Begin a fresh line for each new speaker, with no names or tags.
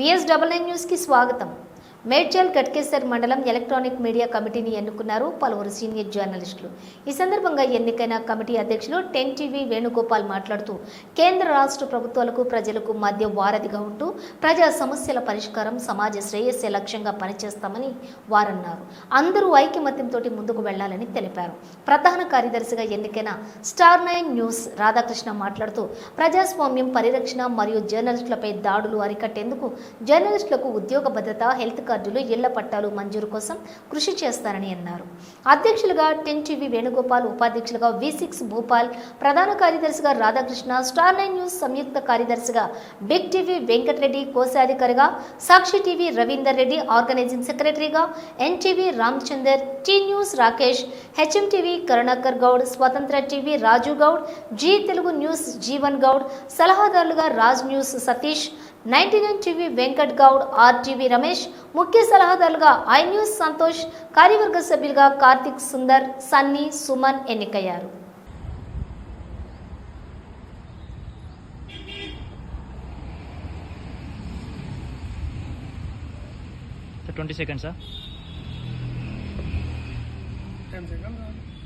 VS double N news की स्वागत మేడ్చల్ గట్కేసర్ మండలం ఎలక్ట్రానిక్ మీడియా కమిటీని ఎన్నుకున్నారు పలువురు సీనియర్ జర్నలిస్టులు. ఈ సందర్భంగా ఎన్నికైన కమిటీ అధ్యక్షులు టెన్ టీవీ వేణుగోపాల్ మాట్లాడుతూ కేంద్ర రాష్ట్ర ప్రభుత్వాలకు ప్రజలకు మధ్య వారధిగా ఉంటూ ప్రజా సమస్యల పరిష్కారం సమాజ శ్రేయస్సే లక్ష్యంగా పనిచేస్తామని వారన్నారు. అందరూ ఐక్యమత్యంతో ముందుకు వెళ్ళాలని తెలిపారు. ప్రధాన కార్యదర్శిగా ఎన్నికైన స్టార్ నైన్ న్యూస్ రాధాకృష్ణ మాట్లాడుతూ ప్రజాస్వామ్యం పరిరక్షణ మరియు జర్నలిస్టులపై దాడులు అరికట్టేందుకు జర్నలిస్టులకు ఉద్యోగ భద్రత హెల్త్ కార్డులు ఇళ్ళ పట్టాలు మంజూరు కోసం కృషి చేస్తారని అన్నారు. అధ్యక్షులుగా టెన్ టీవీ వేణుగోపాల్ ఉపాధ్యక్షులుగా వి సిక్స్ భూపాల్ ప్రధాన కార్యదర్శిగా రాధాకృష్ణ స్టార్ నైన్ న్యూస్ సంయుక్త కార్యదర్శిగా బిగ్ టీవీ వెంకటరెడ్డి కోశాధికారిగా సాక్షి టీవీ రవీందర్ రెడ్డి ఆర్గనైజింగ్ సెక్రటరీగా NTV Ramchander T news Rakesh HMTV Karunakar Goud Swatantra TV Raju Goud Zee Telugu news Jeevan Goud సలహాదారులుగా Raj news Satish ninety nine TV Venkat Goud RTV Ramesh ముఖ్య సలహాదారులుగా I news Santosh కార్యవర్గ సభ్యులుగా కార్తిక్ సుందర్ సన్నీ సుమన్ ఎన్నికయ్యారు.
Twenty సెకండ్సా?
Ten seconds.